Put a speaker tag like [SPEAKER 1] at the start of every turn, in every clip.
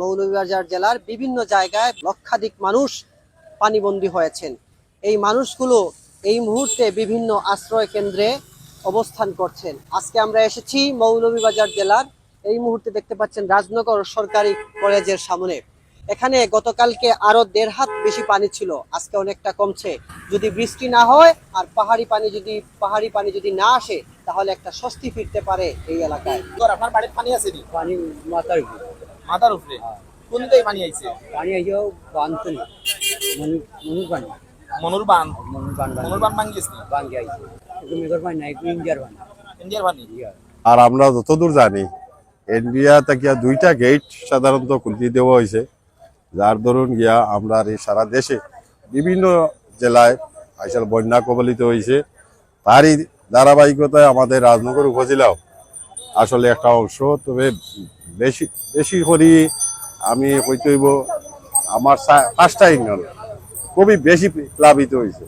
[SPEAKER 1] মৌলভীবাজার জেলার বিভিন্ন জায়গায় লক্ষাধিক মানুষ পানিবন্দী হয়েছেন। এই মানুষগুলো এই মুহূর্তে বিভিন্ন আশ্রয় কেন্দ্রে অবস্থান করছেন। আজকে আমরা এসেছি মৌলভীবাজার জেলার। এই মুহূর্তে দেখতে পাচ্ছেন রাজনগর সরকারি কলেজের সামনে। এখানে গতকালকে আরও দেড় হাত বেশি পানি ছিল। আজকে অনেকটা কমছে। যদি বৃষ্টি না হয় আর পাহাড়ি পানি যদি পাহাড়ি পানি যদি না আসে তাহলে একটা স্বস্তি ফিরতে পারে এই এলাকায়।
[SPEAKER 2] আপনার বাড়ির পানি আছে
[SPEAKER 3] পানি মাথার উপরে।
[SPEAKER 2] মাথার উপরে? কোন দিকে পানি আইছে?
[SPEAKER 3] পানি আইও বানতো না মনু মনু পানি
[SPEAKER 2] মনুর বান
[SPEAKER 3] মনু বান। বান
[SPEAKER 2] মনুর বান ভাঙি গেছে
[SPEAKER 3] বান গে আইছে। একটু মেঘর পানি নাই একটু ইন্ডিয়ার পানি
[SPEAKER 2] ইন্ডিয়ার পানি
[SPEAKER 4] আর আমরা যতদূর জানি ইন্ডিয়া থেকে দুইটা গেট সাধারণত খুলতে দেওয়া হয়েছে। যার দরুন গিয়া আমরা এই সারা দেশে বিভিন্ন জেলায় আসলে বন্যা কবলিত হয়েছে। তারই ধারাবাহিকতায় আমাদের রাজনগর উপজেলাও আসলে একটা অংশ, তবে বেশি বেশি করি আমি কইতেইব আমার পাঁচটা ইউনিয়ন। খুবই বেশি প্লাবিত হয়েছে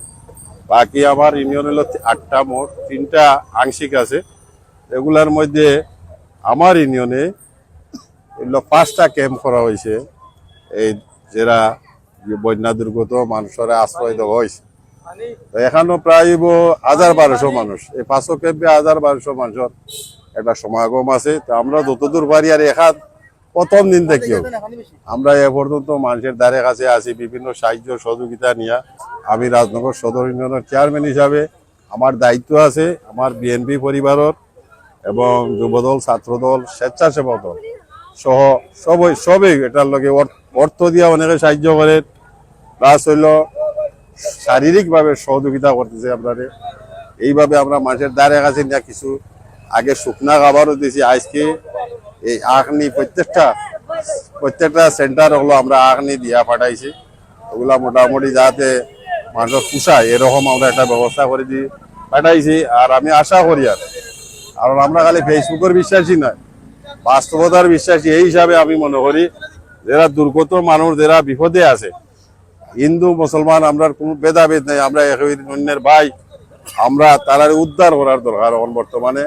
[SPEAKER 4] বাকি আমার ইউনিয়ন হলো আটটা মোট, তিনটা আংশিক আছে। এগুলার মধ্যে আমার ইউনিয়নে এগুলো পাঁচটা ক্যাম্প করা হয়েছে এই যারা বন্যা দুর্গত মানুষরা আশ্রয় দেওয়া হয়েছে তো এখানেও প্রায় হাজার বারোশো মানুষ। এই পাঁচশো ক্যাম্পে হাজার বারোশো মানুষের একটা সমাগম আছে। তো আমরা যতদূর পারি আর এখান প্রথম দিন থেকেও। আমরা এ পর্যন্ত মানুষের দ্বারে কাছে আছি বিভিন্ন সাহায্য সহযোগিতা নিয়ে। আমি রাজনগর সদর ইউনিয়নের চেয়ারম্যান হিসাবে আমার দায়িত্ব আছে আমার বিএনপি পরিবারের এবং যুবদল ছাত্রদল স্বেচ্ছাসেবক দল সহ সবই সবই এটার লগে অর- অর্থ দিয়ে অনেকে সাহায্য করে প্লাস হইল শারীরিকভাবে সহযোগিতা করতেছে আপনাদের এইভাবে আমরা মানুষের দ্বারে কাছে না কিছু আগে শুকনা খাবারও দিয়েছি আজকে এই আখনি প্রত্যেকটা প্রত্যেকটা সেন্টার হলো আমরা আখনি দিয়া পাঠাইছি। ওগুলা মোটামুটি যাতে মানুষ পুষায়, এরকম আমরা একটা ব্যবস্থা করে দিয়ে পাঠাইছি, আর আমি আশা করি আর। কারণ আমরা খালি ফেসবুকের বিশ্বাসী নয়, বাস্তবতার বিশ্বাসী, এই হিসাবে আমি মনে করি, যারা দুর্গত মানুষ, যারা বিপদে আছে হিন্দু, মুসলমান আমরা কোনো ভেদাভেদ নেই, আমরা অন্যের ভাই, আমরা তারা উদ্ধার করার দরকার বর্তমানে।